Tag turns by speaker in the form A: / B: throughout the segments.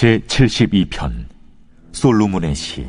A: 제 72편 솔로몬의 시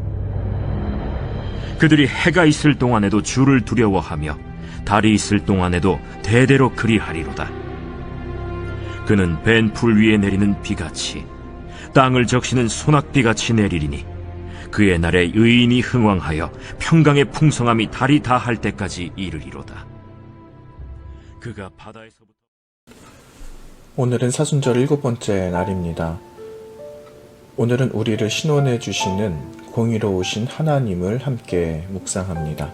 B: 그들이 해가 있을 동안에도 주를 두려워하며 달이 있을 동안에도 대대로 그리하리로다. 그는 벤 풀 위에 내리는 비같이 땅을 적시는 소낙비같이 내리리니 그의 날에 의인이 흥왕하여 평강의 풍성함이 달이 다 할 때까지 이르리로다. 그가 바다에서부터
C: 오늘은 사순절 일곱 번째 날입니다. 오늘은 우리를 신원해 주시는 공의로우신 하나님을 함께 묵상합니다.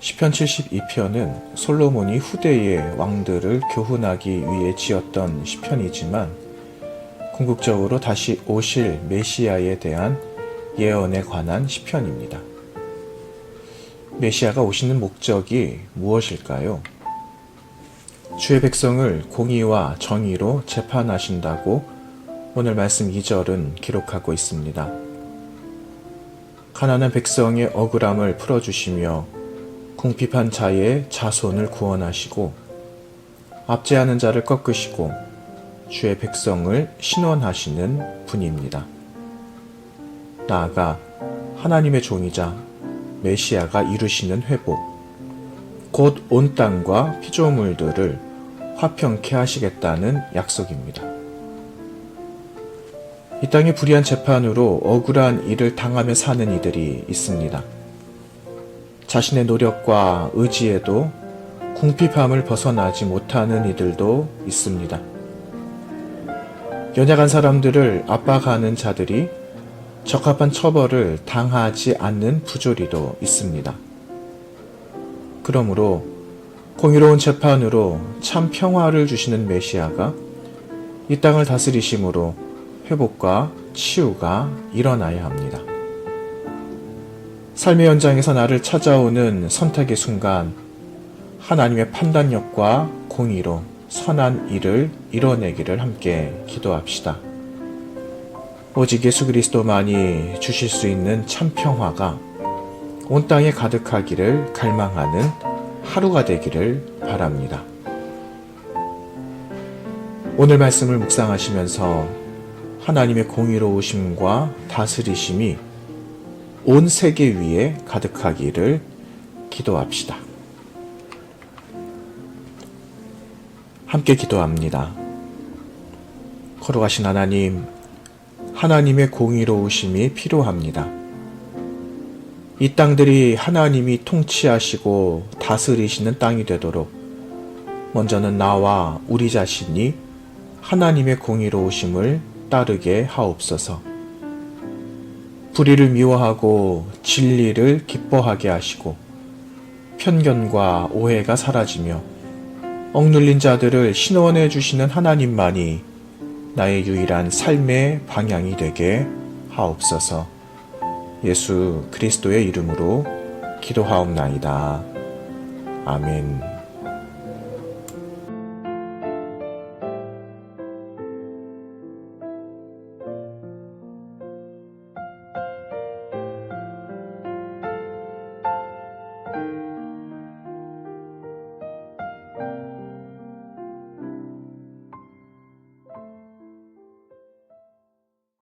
C: 시편 72편은 솔로몬이 후대의 왕들을 교훈하기 위해 지었던 시편이지만 궁극적으로 다시 오실 메시아에 대한 예언에 관한 시편입니다. 메시아가 오시는 목적이 무엇일까요? 주의 백성을 공의와 정의로 재판하신다고 오늘 말씀 2절은 기록하고 있습니다. 가난한 백성의 억울함을 풀어주시며 궁핍한 자의 자손을 구원하시고 압제하는 자를 꺾으시고 주의 백성을 신원하시는 분입니다. 나아가 하나님의 종이자 메시아가 이루시는 회복, 곧 온 땅과 피조물들을 화평케 하시겠다는 약속입니다. 이 땅의 불의한 재판으로 억울한 일을 당하며 사는 이들이 있습니다. 자신의 노력과 의지에도 궁핍함을 벗어나지 못하는 이들도 있습니다. 연약한 사람들을 압박하는 자들이 적합한 처벌을 당하지 않는 부조리도 있습니다. 그러므로 공의로운 재판으로 참 평화를 주시는 메시아가 이 땅을 다스리심으로 회복과 치유가 일어나야 합니다. 삶의 현장에서 나를 찾아오는 선택의 순간 하나님의 판단력과 공의로 선한 일을 이뤄내기를 함께 기도합시다. 오직 예수 그리스도만이 주실 수 있는 참 평화가 온 땅에 가득하기를 갈망하는 하루가 되기를 바랍니다. 오늘 말씀을 묵상하시면서 하나님의 공의로우심과 다스리심이 온 세계 위에 가득하기를 기도합시다. 함께 기도합니다. 거룩하신 하나님, 하나님의 공의로우심이 필요합니다. 이 땅들이 하나님이 통치하시고 다스리시는 땅이 되도록 먼저는 나와 우리 자신이 하나님의 공의로우심을 따르게 하옵소서. 불의를 미워하고 진리를 기뻐하게 하시고 편견과 오해가 사라지며 억눌린 자들을 신원해 주시는 하나님만이 나의 유일한 삶의 방향이 되게 하옵소서. 예수 그리스도의 이름으로 기도하옵나이다. 아멘.